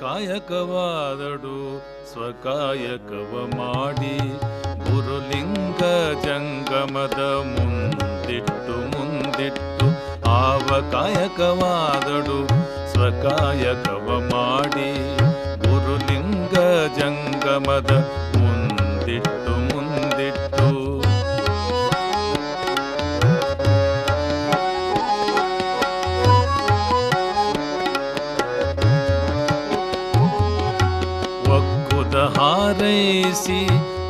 ಕಾಯಕವಾದಡು ಸ್ವಕಾಯಕವ ಮಾಡಿ ಗುರುಲಿಂಗ ಜಂಗಮದ ಮುಂದಿಟ್ಟು ಮುಂದಿಟ್ಟು ಆವ ಕಾಯಕವಾದಡು ಸ್ವಕಾಯಕವ ಮಾಡಿ ಗುರುಲಿಂಗ ಜಂಗಮದ ಹಾರೈಸಿ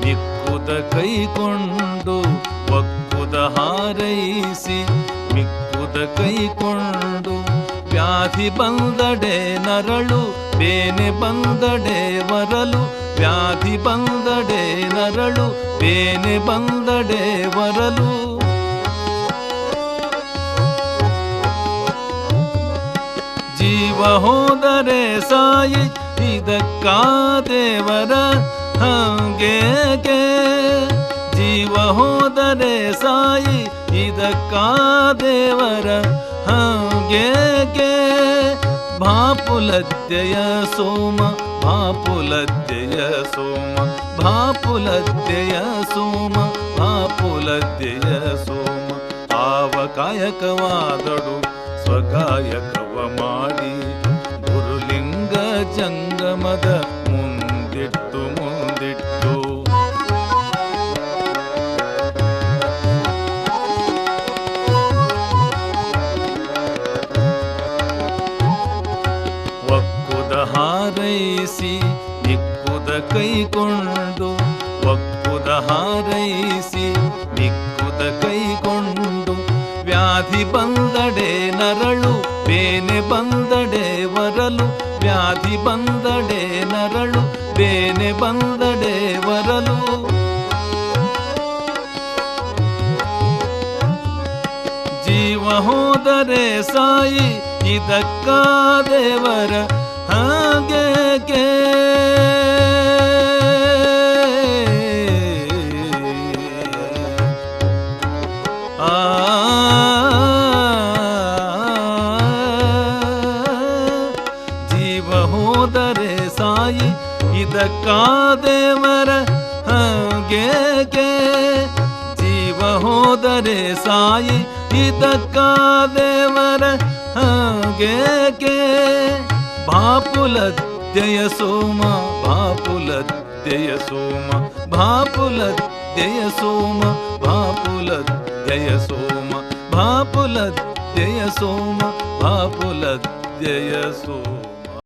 ಮಿಕ್ಕುದ ಕೈಕೊಂಡು ಒಕ್ಕುದ ಹಾರೈಸಿ ಮಿಕ್ಕುದ ಕೈಕೊಂಡು ವ್ಯಾಧಿ ಬಂದಡೆ ನರಳು, ಬೇನೆ ಬಂದಡೆ ವರಲು, ವ್ಯಾಧಿ ಬಂದಡೆ ನರಳು, ಬೇನೆ ಬಂದಡೆ ವರಲು. ಜೀವ ಹೋದರೆ ಸಾಯಿ ಇದಕ್ಕ ದೇವರ ಹಂಗೇಗೆ ಜೀವ ಹೋದರೆ ಸಾಯಿ ಇದಕ್ಕ ದೇವರ ಹಂಗೇಗೆ ಭಾಪುಲತ್ಯಯ ಸೋಮ ಭಾಪುಲತ್ಯಯ ಸೋಮ ಭಾಪುಲತ್ಯಯ ಸೋಮ ಭಾಪುಲತ್ಯಯ ಸೋಮ. ಆವ ಕಾಯಕವಾದಡು ಸ್ವಕಾಯಕವ ಮಾಡಿ ಗುರುಲಿಂಗ ಜಂಗಮದ ಮುಂದಿಟ್ಟು. ಮುಂದಿಟ್ಟು ಒಕ್ಕುದ ಹಾರೈಸಿ, ನಿಕ್ಕುದ ಕೈಕೊಂಡು. ಒಕ್ಕುದ ಹಾರೈಸಿ, ನಿಕ್ಕುದ ಕೈಕೊಂಡು. ವ್ಯಾಧಿ ಬಂದಡೆ ನರಳು, ಬೇನೆ ವರಲು ವ್ಯಾಧಿ ಬಂದಡೆ ನರಳು ಬೇನೆ ಬಂದಡೆ ವರಲು. ಜೀವ ಹೋದರೆ ಸಾಯಿ ಇದಕ್ಕ ದೇವರ ಹಾಗೆ ಜೀವ ಹೋದರೆ ಸಾಯಿ ಇದಕ್ಕ ದೇವರ ಹಾಗೆ ಜೀವ ಹೋದರೆ ಸಾಯಿ ಇದಕ್ಕ ದೇವರ ಹಾಗೆ ಭಾಪುಲದ್ಯಯ ಸೋಮ ಭಾಪುಲದ್ಯಯ ಸೋಮ ಭಾಪುಲದ್ಯಯ ಸೋಮ ಭಾಪುಲದ್ಯಯ ಸೋಮ ಭಾಪುಲದ್ಯಯ ಸೋಮ ಭಾಪುಲದ್ಯಯ ಸೋಮ